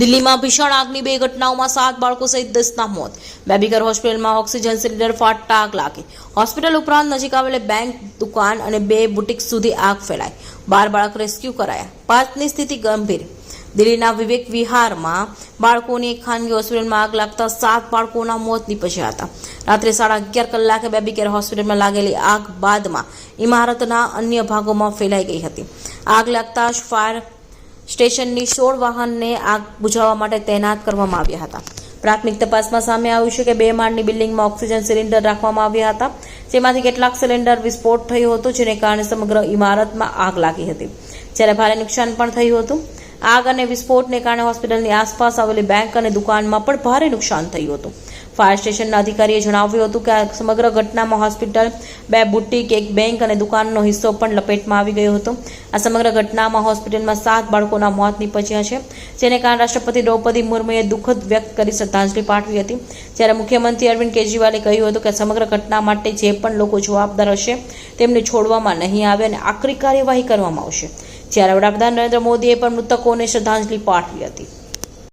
દિલ્હીમાં ભીષણ આગની બે ઘટનાઓમાં સાત બાળકો સહિત દસના મોત. બેબીગર હોસ્પિટલમાં ઓક્સિજન સિલિન્ડર ફાટતા આગ લાગી. હોસ્પિટલ ઉપરાંત નજીક આવેલી બેંક, દુકાન અને બે બુટીક સુધી આગ ફેલાઈ. બાર બાળક રેસ્ક્યુ કરાયા. પાંચની સ્થિતિ ગંભીર. દિલ્હીના વિવેક વિહારમાં બાળકોની એક ખાનગી હોસ્પિટલમાં આગ લાગતા સાત બાળકોના મોત નીપજ્યા હતા. રાત્રે સાડા અગિયાર કલાકે બેબી કેર હોસ્પિટલમાં લાગેલી આગ બાદમાં ઇમારતના અન્ય ભાગોમાં ફેલાઈ ગઈ હતી. આગ લાગતા ફાયર સ્ટેશનની સોળ વાહનને આગ બુઝાવવા માટે તૈનાત કરવામાં આવ્યા હતા. પ્રાથમિક તપાસમાં સામે આવ્યું છે કે બે માળની બિલ્ડિંગમાં ઓક્સિજન સિલિન્ડર રાખવામાં આવ્યા હતા. જેમાંથી કેટલાક સિલિન્ડર વિસ્ફોટ થયો હતો, જેને કારણે સમગ્ર ઇમારતમાં આગ લાગી હતી. જ્યારે ભારે નુકસાન પણ થયું હતું. આગ અને વિસ્ફોટને કારણે હોસ્પિટલની આસપાસ આવેલી બેંક અને દુકાનમાં પણ ભારે નુકસાન થયું હતું. ફાયર સ્ટેશનના અધિકારીએ જણાવ્યું હતું કે આ સમગ્ર ઘટનામાં હોસ્પિટલ, બે બુટીક, એક બેંક અને દુકાનનો હિસ્સો પણ લપેટમાં આવી ગયો હતો. આ સમગ્ર ઘટનામાં હોસ્પિટલમાં સાત બાળકોના મોત નીપજ્યા છે, જેને કારણે રાષ્ટ્રપતિ દ્રૌપદી મુર્મુએ દુઃખદ વ્યક્ત કરી શ્રદ્ધાંજલિ પાઠવી હતી. જ્યારે મુખ્યમંત્રી અરવિંદ કેજરીવાલે કહ્યું હતું કે સમગ્ર ઘટના માટે જે પણ લોકો જવાબદાર હશે, તેમને છોડવામાં નહીં આવે અને આકરી કાર્યવાહી કરવામાં આવશે. જ્યારે વડાપ્રધાન નરેન્દ્ર મોદીએ પણ મૃતકોને શ્રદ્ધાંજલિ પાઠવી હતી.